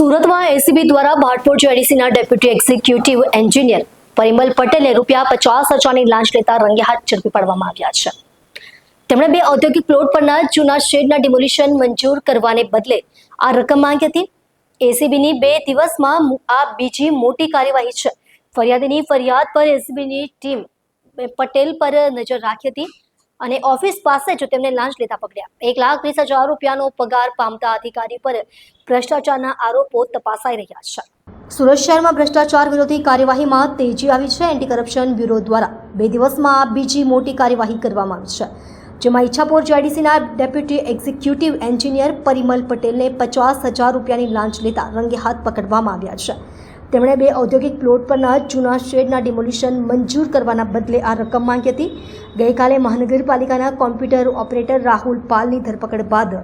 સુરતમાં એસીબી દ્વારા ભાટપુર જેડીસીના ડેપ્યુટી એક્ઝિક્યુટિવ એન્જિનિયર પરિમલ પટેલે રૂપિયા પચાસ હજારની લાંચ લેતા રંગેહાથ ઝડપી પાડવામાં આવ્યા છે. તેમણે બે ઔદ્યોગિક પ્લોટ પરના જૂના શેડના ડિમોલિશન મંજૂર કરવાને બદલે આ રકમ માંગી હતી. એસીબીની બે દિવસમાં આ બીજી મોટી કાર્યવાહી છે. ફરિયાદીની ફરિયાદ પર એસીબીની ટીમ પટેલ પર નજર રાખી હતી. અને ઓફિસ પાસે જ તેમને લાંચ લેતા પકડ્યા. એક લાખ વીસ હજાર રૂપિયાનો પગાર પામતા અધિકારી પર ભ્રષ્ટાચારના આરોપો તપાસાઈ રહ્યા છે. સુરત શહેરમાં ભ્રષ્ટાચાર વિરોધી કાર્યવાહીમાં તેજી આવી છે. એન્ટી કરપ્શન બ્યુરો દ્વારા બે દિવસમાં બીજી મોટી કાર્યવાહી કરવામાં આવી છે. જેમાં ઈચ્છાપોર જેડીસીના ડેપ્યુટી એક્ઝિક્યુટિવ એન્જિનિયર પરિમલ પટેલને પચાસ હજાર રૂપિયાની લાંચ લેતા રંગે હાથ પકડવામાં આવ્યા છે. તેમણે બે ઔદ્યોગિક પ્લોટ પરના જૂના શેડના ડિમોલિશન મંજૂર કરવાના બદલે આ રકમ માંગી હતી. ગઈકાલે મહાનગરપાલિકાના કોમ્પ્યુટર ઓપરેટર રાહુલ પાલની ધરપકડ બાદ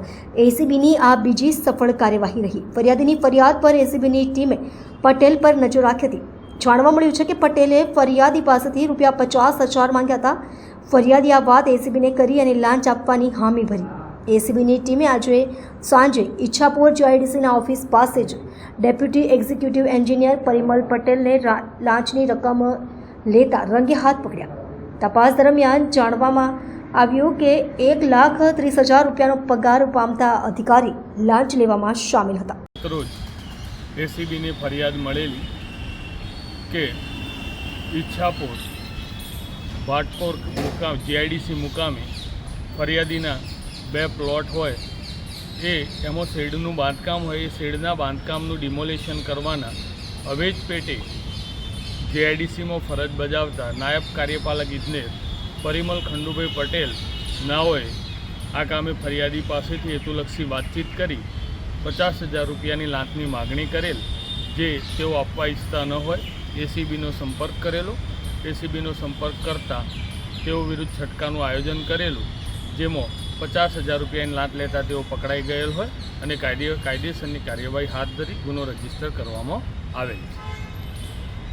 એસીબીની આ બીજી સફળ કાર્યવાહી રહી. ફરિયાદીની ફરિયાદ પર એસીબીની ટીમે પટેલ પર નજર રાખી હતી. જાણવા મળ્યું છે કે પટેલે ફરિયાદી પાસેથી રૂપિયા પચાસ હજાર માંગ્યા હતા. ફરિયાદી આ વાત એસીબીને કરી અને લાંચ આપવાની હામી ભરી એસીબીની ટીમે આજે સાંજે ઈચ્છાપુર જીઆઈડીસીના ઓફિસ પાસે જ ડેપ્યુટી એક્ઝિક્યુટિવ એન્જિનિયર પરિમલ પટેલને લાંચની રકમ લેતા રંગે હાથ પકડ્યા. તપાસ દરમિયાન જાણવામાં આવ્યું કે એક લાખ ત્રીસ હજાર રૂપિયાનો પગાર પામતા અધિકારી લાંચ લેવામાં સામેલ હતા. રોજ એસીબીની ફરિયાદ મળેલી કે ઈચ્છાપુર ભાટપોર મુકામ જીઆઈડીસી મુકામે ફરિયાદીના બે પ્લોટ હોય, એ એમાં શેડનું બાંધકામ હોય, એ શેડના બાંધકામનું ડિમોલેશન કરવાના. અવેજ પેટે જેઆઈડીસીમાં ફરજ બજાવતા નાયબ કાર્યપાલક ઇજનેર પરિમલ ખંડુભાઈ પટેલ નાઓએ આ કામે ફરિયાદી પાસેથી હેતુલક્ષી વાતચીત કરી, પચાસ હજાર રૂપિયાની લાંચની માગણી કરેલ, જે તેઓ આપવા ઈચ્છતા ન હોય એસીબીનો સંપર્ક કરેલો. એસીબીનો સંપર્ક કરતાં તેઓ વિરુદ્ધ છટકાનું આયોજન કરેલું, જેમાં પચાસ હજાર રૂપિયાની લાંચ લેતા તેઓ પકડાઈ ગયેલ હોય અને કાયદે કાયદેસરની કાર્યવાહી હાથ ધરી ગુનો રજિસ્ટર કરવામાં આવેલ છે.